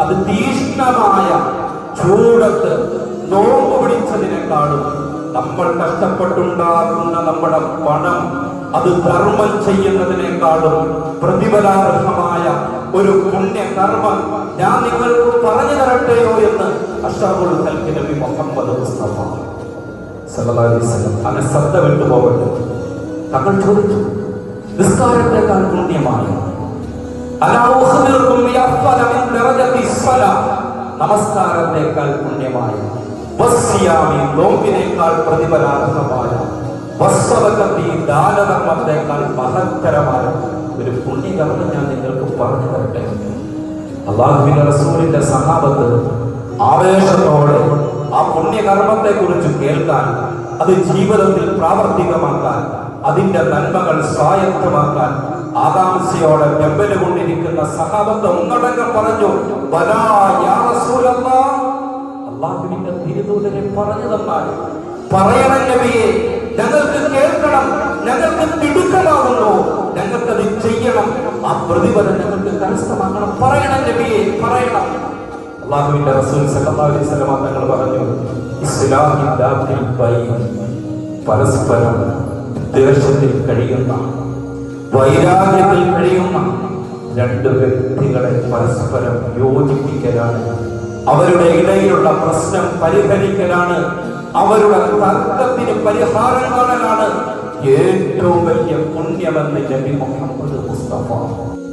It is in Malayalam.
അത് തീഷ്ണമായ ചൂടത്ത് നോമ്പ് പിടിച്ചതിനെക്കാളും നമ്മൾ കഷ്ടപ്പെട്ടുണ്ടാക്കുന്ന നമ്മുടെ പണം അത് ധർമ്മം ചെയ്യുന്നതിനേക്കാളും പ്രതിഫലാർഹമായ ഒരു പുണ്യകർമ്മം ഞാൻ നിങ്ങൾക്ക് പറഞ്ഞു തരട്ടെയോ എന്ന് അഷറുൽ ഹൽക്കി നബി മുഹമ്മദ് മുസ്തഫ അങ്ങനെ ശ്രദ്ധ വിട്ടുപോകട്ടെ. തങ്ങൾ ചോദിച്ചു നിസ്കാരത്തെക്കാൾ പുണ്യമാണ് അലാ നമസ്കാരത്തെക്കാൾ പുണ്യമായ വസ്യാമി നോമ്പിനേക്കാൾ പ്രതിഫലാർഹമായ വസ്സവകത്തി ദാനധർമ്മത്തെക്കാൾ മഹത്തരമായ ഒരു പുണ്യകർമ്മം ഞാൻ നിങ്ങൾക്ക് പറഞ്ഞു തരട്ടെ. അള്ളാഹുവിന്റെ റസൂലിന്റെ സഹാബത്ത് ആവേശത്തോടെ ആ പുണ്യകർമ്മത്തെ കുറിച്ച് കേൾക്കാൻ അത് ജീവിതത്തിൽ പ്രാവർത്തികമാക്കാൻ അതിന്റെ നന്മകൾ സ്വായത്തമാക്കാൻ ആകാംക്ഷയോടെ കൊണ്ടിരിക്കുന്ന സഹാബത്ത് ഒന്നടങ്കം പറഞ്ഞു പറഞ്ഞു തന്നാൽ പറയണം നബിയെ ഞങ്ങൾക്ക് കേൾക്കണം ഞങ്ങൾക്ക് തിടുക്കമാകുന്നു ഞങ്ങൾക്കത് ചെയ്യണം ആ പ്രതിഫലം ഞങ്ങൾക്ക് കരസ്ഥമാക്കണം. പറയണം നബിയെ പറയണം. അള്ളാഹുവിന്റെ റസൂൽ സല്ലല്ലാഹു അലൈഹി വസല്ലം തങ്ങൾ പറഞ്ഞു ബൈൻ പരസ്പരം ദേഷ്യത്തിൽ കഴിയുന്ന വൈരാഗ്യത്തിൽ കഴിയുന്ന രണ്ട് വ്യക്തികളെ പരസ്പരം യോജിപ്പിക്കലാണ് അവരുടെ ഇടയിലുള്ള പ്രശ്നം പരിഹരിക്കലാണ്. അവരുടെ തർക്കത്തിന് പരിഹാരം കാണലാണ്. ഏറ്റവും വലിയ പുണ്യമെന്ന് നബി മുഹമ്മദ് മുസ്തഫ.